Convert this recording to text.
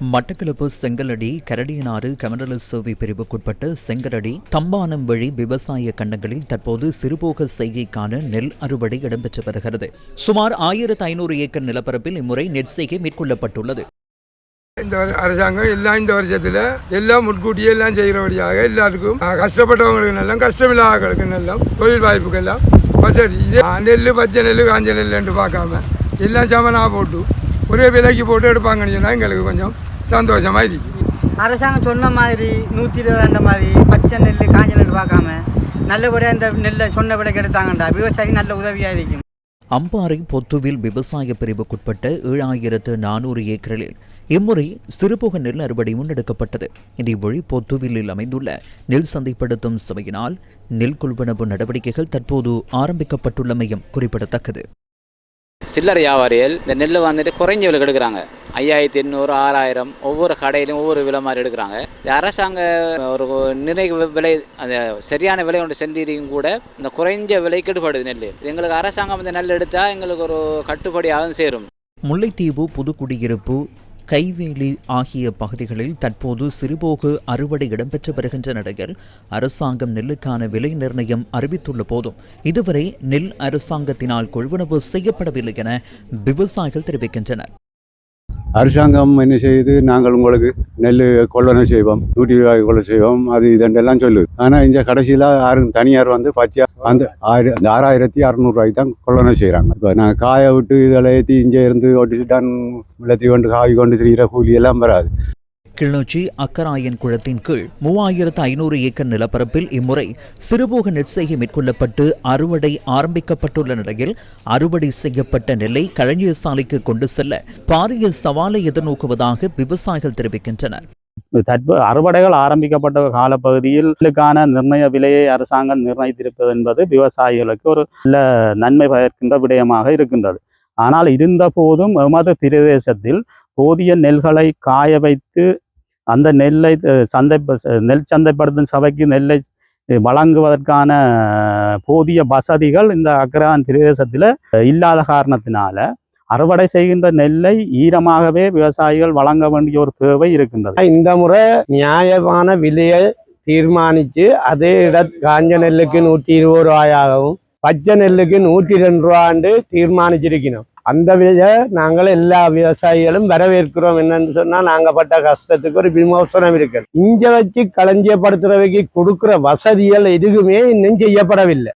மட்டக்களப்பு செங்கலடி கரடியனாறு கமண்டல சேவை பிரிவுக்குட்பட்ட செங்கலடி தம்பானம் வழி விவசாய கண்டங்களில் தற்போது சிறுபோக செய்கைக்கான நெல் அறுவடை இடம்பெற்று வருகிறது. சுமார் ஆயிரத்து ஐநூறு ஏக்கர் நிலப்பரப்பில் இம்முறை நெற்செய்கை மேற்கொள்ளப்பட்டுள்ளது. இந்த அரசாங்கம் எல்லாம் இந்த வருஷத்தில் எல்லாம் முன்கூட்டியே எல்லாம் செய்கிறபடியாக எல்லாருக்கும் கஷ்டப்பட்டவங்களுக்கு நல்லம் கஷ்டமில்லாதவர்களுக்கு நல்லம் தொழில் வாய்ப்புக்கெல்லாம் வசதி. நெல் பச்சை நெல் காஞ்ச நெல்லுன்னு பார்க்காம எல்லாம் சமனாக போட்டு ஒரே விலைக்கு போட்டு எடுப்பாங்கன்னு சொன்னால் எங்களுக்கு கொஞ்சம் சந்தோஷமா இருக்கு அரசாங்கம் சொன்ன மாதிரி நூற்றி இருபது ரெண்டு மாதிரி பச்சை நெல் காஞ்ச நெல் பார்க்காம நல்லபடியாக இந்த நெல்லை சொன்ன விலைக்கு எடுத்தாங்கண்டா விவசாயிக்கு நல்ல உதவியாக இருக்கும். அம்பாறை பொத்துவில் விவசாய பிரிவுக்குட்பட்ட ஏழாயிரத்து நானூறு ஏக்கரில் இம்முறை சிறுபோக நெல் அறுவடை முன்னெடுக்கப்பட்டது. இதேவழி பொத்துவிலில் அமைந்துள்ள நெல் சந்தைப்படுத்தும் சபையினால் நெல் கொள்வனவு நடவடிக்கைகள் தற்போது ஆரம்பிக்கப்பட்டுள்ளமையும் குறிப்பிடத்தக்கது. சில்லறை வியாபாரிகள் இந்த நெல் வந்துட்டு குறைஞ்ச விலை எடுக்கிறாங்க. ஐயாயிரத்தி எண்ணூறு ஆறாயிரம் ஒவ்வொரு கடையிலும் ஒவ்வொரு விலை மாதிரி எடுக்கிறாங்க. இந்த அரசாங்க ஒரு நிறைய விலை அந்த சரியான விலை ஒன்று சென்றிருக்கும் கூட இந்த குறைஞ்ச விலைக்கு எடுப்படுது நெல் எங்களுக்கு அரசாங்கம் இந்த நெல் எடுத்தால் எங்களுக்கு ஒரு கட்டுப்படியாகவும் சேரும். முல்லைத்தீவு புதுக்குடியிருப்பு கைவேலி ஆகிய பகுதிகளில் தற்போது சிறுபோகு அறுவடை இடம்பெற்று வருகின்ற நிலையில் அரசாங்கம் நெல்லுக்கான விலை நிர்ணயம் அறிவித்துள்ள போதும் இதுவரை நெல் அரசாங்கத்தினால் கொள்வனவு செய்யப்படவில்லை என விவசாயிகள் தெரிவிக்கின்றனர். அரசாங்கம் என்ன செய்யுது? நாங்கள் உங்களுக்கு நெல் கொள்ளணும் செய்வோம் நூற்றி ரூபாய் கொள்ள செய்வோம் அது இதெல்லாம் சொல்லுது. ஆனால் இந்த கடைசியில் யாரும் தனியார் வந்து பச்சையா அந்த ஆயிர அந்த ஆறாயிரத்தி அறநூறுவாய்க்கு தான் கொள்ளனை செய்கிறாங்க இப்போ நாங்கள் காய விட்டு இதெல்லாம் ஏற்றி இங்கே இருந்து ஒட்டிச்சுட்டான் விளத்தி கொண்டு காய் கொண்டு திரிகிற கூலி எல்லாம் வராது. கிளிநொச்சி அக்கராயன் குளத்தின் கீழ் மூவாயிரத்து ஐநூறு ஏக்கர் நிலப்பரப்பில் இம்முறை சிறுபோக நெற்செய்கை மேற்கொள்ளப்பட்டு அறுவடை ஆரம்பிக்கப்பட்டுள்ள நிலையில் அறுவடை செய்யப்பட்ட நெல்லை களஞ்சிய சாலைக்கு கொண்டு செல்ல பாரிய சவாலை எதிர்நோக்குவதாக விவசாயிகள் தெரிவிக்கின்றனர். தற்போது அறுவடைகள் ஆரம்பிக்கப்பட்ட காலப்பகுதியில் நெல்லுக்கான நிர்ணய விலையை அரசாங்கம் நிர்ணயித்திருப்பது என்பது விவசாயிகளுக்கு ஒரு நல்ல நன்மை பயக்கின்ற விடயமாக இருக்கின்றது. ஆனால் இருந்த போதும் எமது பிரதேசத்தில் போதிய நெல்களை காய வைத்து அந்த நெல்லை சந்தை நெல் சந்தைப்படுத்தும் சபைக்கு நெல்லை வழங்குவதற்கான போதிய வசதிகள் இந்த அக்ரான் பிரதேசத்தில் இல்லாத காரணத்தினால அறுவடை செய்கின்ற நெல்லை ஈரமாகவே விவசாயிகள் வழங்க வேண்டிய ஒரு தேவை இருக்கின்றது. இந்த முறை நியாயமான விலையை தீர்மானித்து அதே இட காஞ்ச நெல்லுக்கு நூற்றி இருபது ரூபாயாகவும் பச்சை நெல்லுக்கு நூற்றி ரெண்டு ரூபாண்டு தீர்மானிச்சிருக்கணும். அந்த விதை நாங்கள் எல்லா விவசாயிகளும் வரவேற்கிறோம் என்னன்னு சொன்னா நாங்க பட்ட கஷ்டத்துக்கு ஒரு விமோசனம் இருக்கு. இஞ்ச வச்சு களஞ்சியப்படுத்துறவைக்கு கொடுக்குற வசதிகள் எதுவுமே இன்னும் செய்யப்படவில்லை.